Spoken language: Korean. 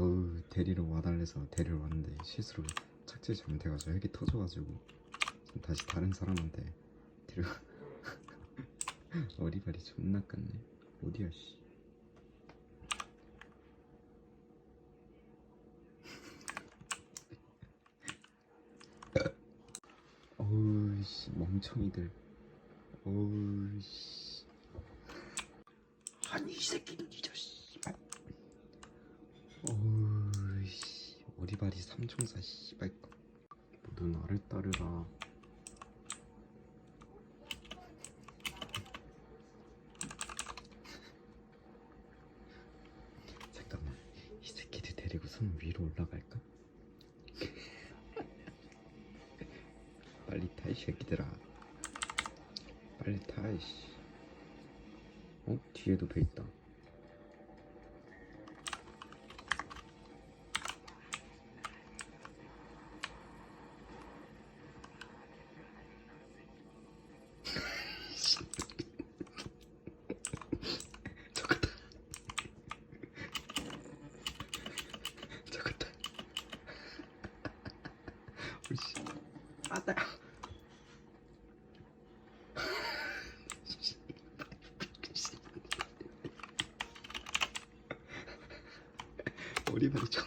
어우 데리러 와달래서 데리러 왔는데 실수로 착지 잘못해가지고 핵이 터져가지고 지금 다시 다른 사람한테 데려 어리바리 존나 깠네. 어디야 씨. 어우 씨 멍청이들. 어우 씨. 아니 이 새끼는 씨발 어우 씨 어리바리 삼총사 씨발. 모두 나를 따르라. 잠깐만. 이 새끼들 데리고 선 위로 올라갈까? 빨리 타이 새끼들아. 빨리 타 이씨. 어? 뒤에도 배 있다 오씨. 아따 머리발이 좀